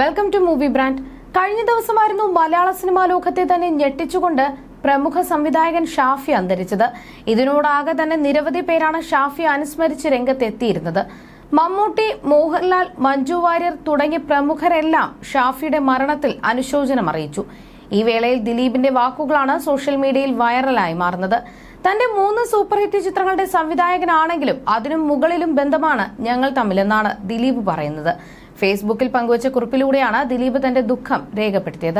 Welcome to movie brand കഴിഞ്ഞ ദിവസമായിരുന്നു മലയാള cinema ലോകത്തെ തന്നെ ഞെട്ടിച്ചുകൊണ്ട് പ്രമുഖ സംവിധായകൻ ഷാഫി അന്തരിച്ചത്. ഇതിനോടാകെ തന്നെ നിരവധി പേരാണ് ഷാഫി അനുസ്മരിച്ച് രംഗത്തെത്തിയിരുന്നത്. മമ്മൂട്ടി മോഹൻലാൽ മഞ്ജു വാര്യർ തുടങ്ങിയ പ്രമുഖരെല്ലാം ഷാഫിയുടെ മരണത്തിൽ അനുശോചനം അറിയിച്ചു. ഈ വേളയിൽ ദിലീപിന്റെ വാക്കുകളാണ് സോഷ്യൽ മീഡിയയിൽ വൈറലായി മാറുന്നത്. തന്റെ മൂന്ന് സൂപ്പർ ഹിറ്റ് ചിത്രങ്ങളുടെ സംവിധായകനാണെങ്കിലും അതിനും മുകളിലും ബന്ധമാണ് ഞങ്ങൾ തമ്മിലെന്നാണ് ദിലീപ് പറയുന്നത്. ഫേസ്ബുക്കിൽ പങ്കുവച്ച കുറിപ്പിലൂടെയാണ് ദിലീപ് തന്റെ ദുഃഖം രേഖപ്പെടുത്തിയത്.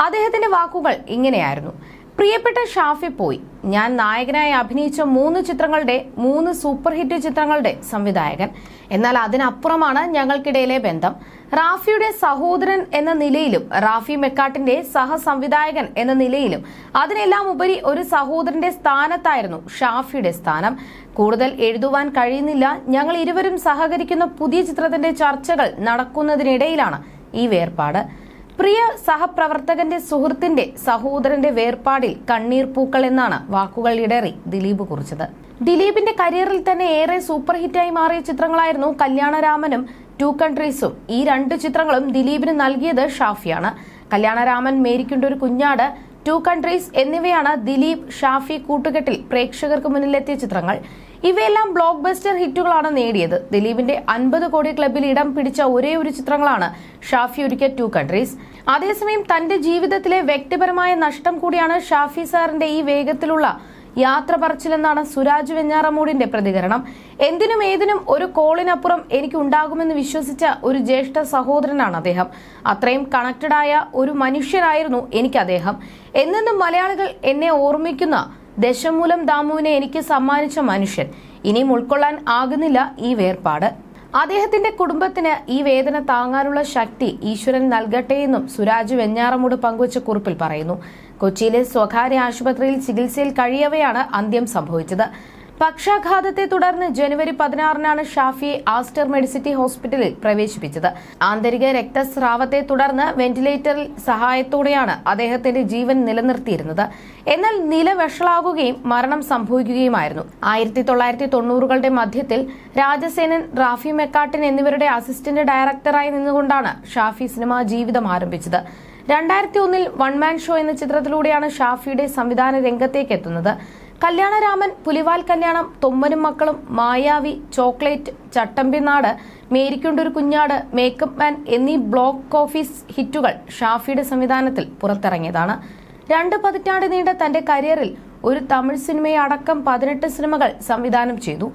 അദ്ദേഹത്തിന്റെ വാക്കുകൾ ഇങ്ങനെയായിരുന്നു. പ്രിയപ്പെട്ട ഷാഫി പോയി. ഞാൻ നായകനായി അഭിനയിച്ച മൂന്ന് ചിത്രങ്ങളുടെ മൂന്ന് സൂപ്പർ ഹിറ്റ് ചിത്രങ്ങളുടെ സംവിധായകൻ. എന്നാൽ അതിനപ്പുറമാണ് ഞങ്ങൾക്കിടയിലെ ബന്ധം. റാഫിയുടെ സഹോദരൻ എന്ന നിലയിലും റാഫി മെക്കാട്ടിന്റെ സഹസംവിധായകൻ എന്ന നിലയിലും അതിനെല്ലാം ഉപരി ഒരു സഹോദരന്റെ സ്ഥാനത്തായിരുന്നു ഷാഫിയുടെ സ്ഥാനം. കൂടുതൽ എഴുതുവാൻ കഴിയുന്നില്ല. ഞങ്ങൾ ഇരുവരും സഹകരിക്കുന്ന പുതിയ ചിത്രത്തിന്റെ ചർച്ചകൾ നടക്കുന്നതിനിടയിലാണ് ഈ വേർപാട്. പ്രിയ സഹപ്രവർത്തകന്റെ സുഹൃത്തിന്റെ സഹോദരന്റെ വേർപാടിൽ കണ്ണീർ പൂക്കൾ എന്നാണ് വാക്കുകൾ ഇടറി ദിലീപ് കുറിച്ചത്. ദിലീപിന്റെ കരിയറിൽ തന്നെ ഏറെ സൂപ്പർ ഹിറ്റായി മാറിയ ചിത്രങ്ങളായിരുന്നു കല്യാണരാമനും ടു കൺട്രീസും ഈ രണ്ട് ചിത്രങ്ങളും ദിലീപിന് നൽകിയത് ഷാഫിയാണ്. കല്യാണരാമൻ മേരിക്കുണ്ട ഒരു കുഞ്ഞാട് ടു കൺട്രീസ് എന്നിവയാണ് ദിലീപ് ഷാഫി കൂട്ടുകെട്ടിൽ പ്രേക്ഷകർക്ക് മുന്നിലെത്തിയ ചിത്രങ്ങൾ. ഇവയെല്ലാം ബ്ലോക്ക് ബസ്റ്റർ ഹിറ്റുകളാണ് നേടിയത്. ദിലീപിന്റെ അൻപത് കോടി ക്ലബിൽ ഇടം പിടിച്ച ഒരേ ഒരു ചിത്രങ്ങളാണ് ഷാഫി ഒരുക്കിയ ടു കൺട്രീസ് അതേസമയം തന്റെ ജീവിതത്തിലെ വ്യക്തിപരമായ നഷ്ടം കൂടിയാണ് ഷാഫി സാറിന്റെ ഈ വേഗത്തിലുള്ള യാത്ര പറച്ചിലെന്നാണ് സുരാജ് വെഞ്ഞാറമൂടിന്റെ പ്രതികരണം. എന്തിനും ഏതിനും ഒരു കോളിനപ്പുറം എനിക്ക് ഉണ്ടാകുമെന്ന് വിശ്വസിച്ച ഒരു ജ്യേഷ്ഠ സഹോദരനാണ് അദ്ദേഹം. അത്രയും കണക്റ്റഡായ ഒരു മനുഷ്യനായിരുന്നു എനിക്ക് അദ്ദേഹം. എന്നെന്നും മലയാളികൾ എന്നെ ഓർമ്മിക്കുന്ന ദശമൂലം ദാമുവിനെ എനിക്ക് സമ്മാനിച്ച മനുഷ്യൻ. ഇനിയും ഉൾക്കൊള്ളാൻ ആകുന്നില്ല ഈ വേർപാട്. അദ്ദേഹത്തിന്റെ കുടുംബത്തിന് ഈ വേദന താങ്ങാനുള്ള ശക്തി ഈശ്വരൻ നൽകട്ടെ എന്നും സുരാജ് വെഞ്ഞാറമൂട് പങ്കുവച്ച കുറിപ്പിൽ പറയുന്നു. കൊച്ചിയിലെ സ്വകാര്യ ആശുപത്രിയിൽ ചികിത്സയിൽ കഴിയവെയാണ് അന്ത്യം സംഭവിച്ചത്. പക്ഷാഘാതത്തെ തുടർന്ന് ജനുവരി പതിനാറിനാണ് ഷാഫിയെ ആസ്റ്റർ മെഡിസിറ്റി ഹോസ്പിറ്റലിൽ പ്രവേശിപ്പിച്ചത്. ആന്തരിക രക്തസ്രാവത്തെ തുടർന്ന് വെന്റിലേറ്ററിൽ സഹായത്തോടെയാണ് അദ്ദേഹത്തിന്റെ ജീവൻ നിലനിർത്തിയിരുന്നത്. എന്നാൽ നില വഷളാകുകയും മരണം സംഭവിക്കുകയുമായിരുന്നു. ആയിരത്തി തൊള്ളായിരത്തി തൊണ്ണൂറുകളുടെ മധ്യത്തിൽ രാജസേനൻ റാഫി മെക്കാട്ടിൻ എന്നിവരുടെ അസിസ്റ്റന്റ് ഡയറക്ടറായി നിന്നുകൊണ്ടാണ് ഷാഫി സിനിമാ ജീവിതം ആരംഭിച്ചത്. രണ്ടായിരത്തി ഒന്നിൽ വൺമാൻ ഷോ എന്ന ചിത്രത്തിലൂടെയാണ് ഷാഫിയുടെ സംവിധാന രംഗത്തേക്ക് എത്തുന്നത്. കല്യാണരാമൻ പുലിവാൽ കല്യാണം തൊമ്മനും മക്കളും മായാവി ചോക്ലേറ്റ് ചട്ടമ്പിനാട് മേരിക്കൊണ്ടൊരു കുഞ്ഞാട് മേക്കപ്പ് മാൻ എന്നീ ബ്ലോക്ക് ഓഫീസ് ഹിറ്റുകൾ ഷാഫിയുടെ സംവിധാനത്തിൽ പുറത്തിറങ്ങിയതാണ്. രണ്ട് പതിറ്റാണ്ട് നീണ്ട തന്റെ കരിയറിൽ ഒരു തമിഴ് സിനിമയടക്കം പതിനെട്ട് സിനിമകൾ സംവിധാനം ചെയ്തു.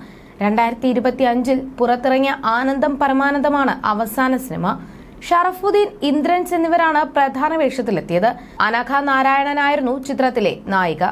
രണ്ടായിരത്തി ഇരുപത്തി അഞ്ചിൽ പുറത്തിറങ്ങിയ ആനന്ദം പരമാനന്ദമാണ് അവസാന സിനിമ. ഷറഫുദ്ദീൻ ഇന്ദ്രൻസ് എന്നിവരാണ് പ്രധാന വേഷത്തിലെത്തിയത്. അനഘ നാരായണനായിരുന്നു ചിത്രത്തിലെ നായിക.